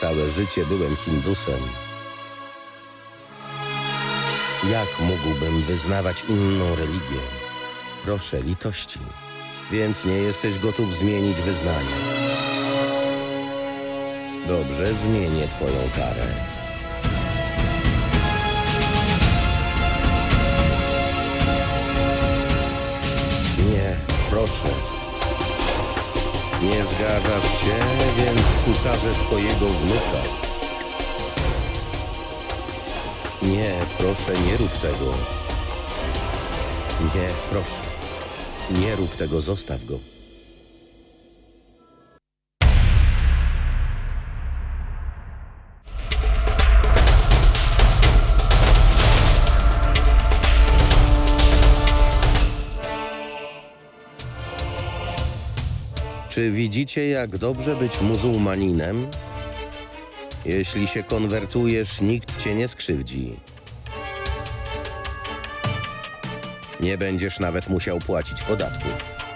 Całe życie byłem Hindusem. Jak mógłbym wyznawać inną religię? Proszę litości. Więc nie jesteś gotów zmienić wyznania. Dobrze, zmienię twoją karę. Nie, proszę. Nie zgadzasz się, więc ukażę twojego wnuka. Nie, proszę, nie rób tego. Nie, proszę. Nie rób tego, zostaw go. Czy widzicie, jak dobrze być muzułmaninem? Jeśli się konwertujesz, nikt cię nie skrzywdzi. Nie będziesz nawet musiał płacić podatków.